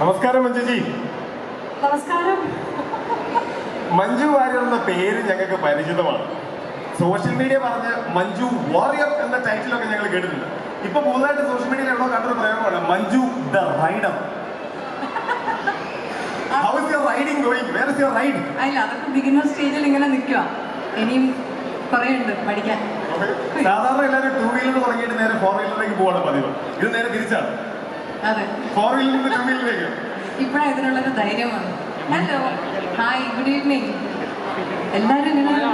നമസ്കാരം മഞ്ജുജി നമസ്കാരം. മഞ്ജു വാര്യർ എന്ന പേര് ഞങ്ങൾക്ക് പരിചിതമാണ്. സോഷ്യൽ മീഡിയ പറഞ്ഞ് മഞ്ജു വാറിയർ എന്ന ടൈറ്റിലൊക്കെ ഞങ്ങൾ കേട്ടിട്ടുണ്ട്. ഇപ്പൊ പുതുതായിട്ട് സോഷ്യൽ മീഡിയയിൽ എവിടെ കണ്ടൊരു പ്രയോഗമാണ് Manju the rider. How's your riding going where is your ride അല്ല അതൊക്കെ ബിഗിനർ സ്റ്റേജിൽ ഇങ്ങനെ നിൽക്കുക ഇനിയും കുറേ ഉണ്ട് പഠിക്കാൻ. സാധാരണ എല്ലാവരും ടൂ വീലർ തുടങ്ങിയിട്ട് നേരെ ഫോർ വീലറിലേക്ക് പോവാണ് പതിവ്. ഇത് നേരെ തിരിച്ചാണ്. വീലറിൽ നിന്ന് വീലറിലേക്ക് ഇപ്പോഴാണ് ഇതിനുള്ളൊരു ധൈര്യം വന്നു ഹലോ ഹായ് ഗുഡ് ഈവനിങ് എല്ലാരും ഇങ്ങനെ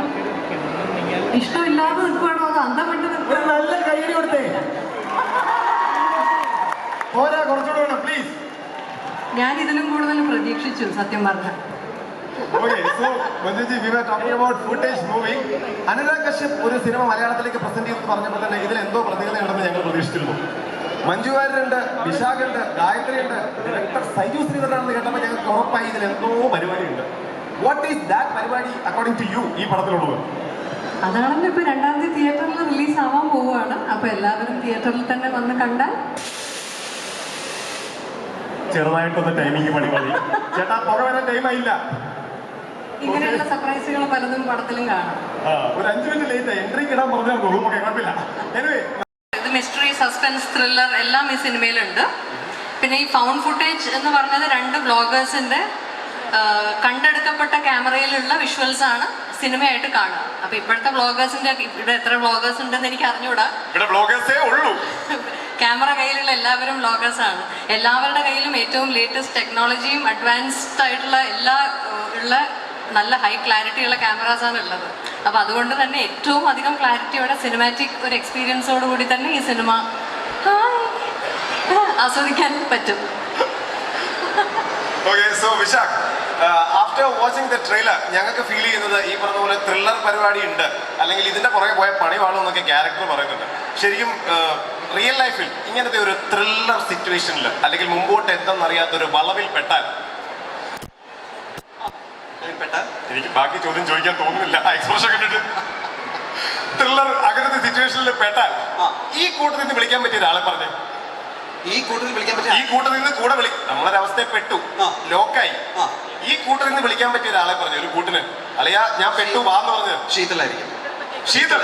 ഇഷ്ടമില്ലാതെ നിൽക്കുവാണോ? അത് അന്തം വിട്ട് നല്ല കൈയടി കൊടുത്തേ. പോരാ കുറച്ചുകൂടെ വേണം പ്ലീസ് ഞാൻ ഇതിലും കൂടുതൽ പ്രതീക്ഷിച്ചു സത്യം പറഞ്ഞ Okay, so Manjuji, we were talking about footage moving. Anurag Kashyap ഒരു സിനിമ മലയാളത്തിലേക്ക് പ്രസന്റ് ചെയ്ത് പറഞ്ഞപ്പോൾ തന്നെ ഇതിൽ എന്തോ പ്രത്യേകതയുണ്ടെന്ന് ഞങ്ങൾ പ്രതീക്ഷിച്ചിരുന്നു. മഞ്ജു വാര്യരുണ്ട് വിശാഖുണ്ട് ഗായത്രി ഉണ്ട് ഡയറക്ടർ സൈജു ശ്രീധരനാണെന്ന് കേട്ടപ്പോൾ ഞങ്ങൾക്ക് ഉറപ്പായി ഇതിൽ എന്തോ പരിപാടിയുണ്ട്. വാട്ട് ഈസ് ദാറ്റ് പരിപാടി അക്കോർഡിംഗ് ടു യു ഈ പടത്തിലുള്ളത്? അതാണല്ലോ ഇപ്പൊ രണ്ടാം തീയതി തിയേറ്ററിൽ റിലീസ് ആവാൻ പോവുകയാണ്. അപ്പൊ എല്ലാവരും തിയേറ്ററിൽ തന്നെ വന്ന് കണ്ടാൽ ചെറുതായിട്ടൊന്ന് ടൈമിങ് പണി മതി. ചേട്ടാ പുക വരാൻ ടൈമായില്ല ഇങ്ങനെയുള്ള സർപ്രൈസുകൾ പലതും പടത്തിലും കാണാം. ഒരു അഞ്ചു മിനിറ്റ് ലേറ്റ് എൻട്രി ഇടാൻ പറഞ്ഞാൽ ഓക്കെ കുഴപ്പമില്ല ഇത് മിസ്റ്ററി സസ്പെൻസ് ത്രില്ലർ എല്ലാം ഈ സിനിമയിലുണ്ട്. പിന്നെ ഈ ഫൗണ്ട് ഫുട്ടേജ് എന്ന് പറഞ്ഞത് രണ്ട് ബ്ലോഗേഴ്സിന്റെ കണ്ടെടുക്കപ്പെട്ട ക്യാമറയിലുള്ള വിഷ്വൽസ് ആണ് സിനിമയായിട്ട് കാണുക. അപ്പൊ ഇപ്പോഴത്തെ ബ്ലോഗേഴ്സിന്റെ ഇവിടെ എത്ര ബ്ലോഗേഴ്സ് ഉണ്ടെന്ന് എനിക്ക് അറിഞ്ഞുകൂടാ ഇവിടെ ബ്ലോഗേഴ്സേ ഉള്ളൂ. ക്യാമറ കയ്യിലുള്ള എല്ലാവരും ബ്ലോഗേഴ്സ് ആണ്. എല്ലാവരുടെ കയ്യിലും ഏറ്റവും ലേറ്റസ്റ്റ് ടെക്നോളജിയും അഡ്വാൻസ്ഡ് ആയിട്ടുള്ള എല്ലാ ഉള്ള നല്ല ഹൈ ക്ലാരിറ്റി ഉള്ള ക്യാമറാസ് ആണ് ഉള്ളത്. അപ്പൊ അതുകൊണ്ട് തന്നെ ഏറ്റവും അധികം ക്ലാരിറ്റിയോടെ സിനിമാറ്റിക് ഒരു എക്സ്പീരിയൻസോട് കൂടി തന്നെ ഈ സിനിമ ആസ്വദിക്കാൻ പറ്റും. Okay so Vishakh after watching the trailer ഞങ്ങൾക്ക് ഫീൽ ചെയ്യുന്നത് ഈ പറഞ്ഞ പോലെ ത്രില്ലർ പരിപാടി ഉണ്ട് അല്ലെങ്കിൽ ഇതിന്റെ പുറകെ പോയ പണി വാളും എന്നൊക്കെ ക്യാരക്ടർ പറയുന്നുണ്ട്. ശരിക്കും റിയൽ ലൈഫിൽ ഇങ്ങനത്തെ ഒരു ത്രില്ലർ സിറ്റുവേഷനിൽ അല്ലെങ്കിൽ മുമ്പോട്ട് എന്തെന്നറിയാത്ത ഒരു വളവിൽ പെട്ടാൽ എനിക്ക് ബാക്കി ചോദ്യം ചോദിക്കാൻ തോന്നുന്നില്ല. എക്സ്പ്രഷൻ കണ്ടിട്ട്. ത്രില്ലർ അങ്ങനത്തെ സിറ്റുവേഷനിൽ പെട്ടാൽ ഈ കൂട്ടത്തിൽ നിന്ന് വിളിക്കാൻ പറ്റിയ ഒരാളെ പറഞ്ഞു. ഈ കൂട്ടത്തിൽ വിളിക്കാൻ പറ്റിയ ഈ കൂട്ടത്തിൽ നിന്ന് കൂടെ വിളി. നമ്മളൊരവസ്ഥയെ പെട്ടു. ലോക്കായി ഈ കൂട്ടത്തിൽ നിന്ന് വിളിക്കാൻ പറ്റിയ ഒരാളെ പറഞ്ഞു ഒരു കൂട്ടിന്. അല്ലയാ ഞാൻ പെട്ടു വാന്ന് പറഞ്ഞു. ശീതളായിരിക്കും. ശീതൾ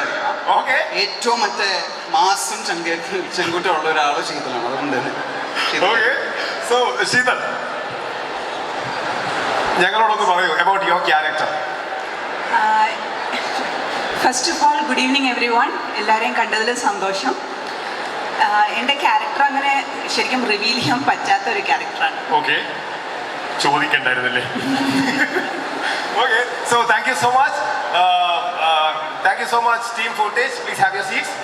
ഓക്കെ. ഏറ്റവും മറ്റേ മാസം ചെങ്കുട്ടുള്ള ഒരാൾ ഒരാൾ ശീതളാണ് അതുകൊണ്ട് തന്നെ സോ ശീതൾ. ഞങ്ങളോടൊന്ന് പറയൂ about your character first of all good evening everyone എല്ലാവരെയും കണ്ടതിൽ സന്തോഷം. എന്റെ ക്യാരക്ടർ അങ്ങനെ ശരിക്കും റിവീൽ ചെയ്യാൻ പറ്റാത്ത ഒരു ക്യാരക്ടറാണ് okay ചോദിക്കണ്ടായിരുന്നല്ലേ? Okay so thank you so much thank you so much team footage please have your seats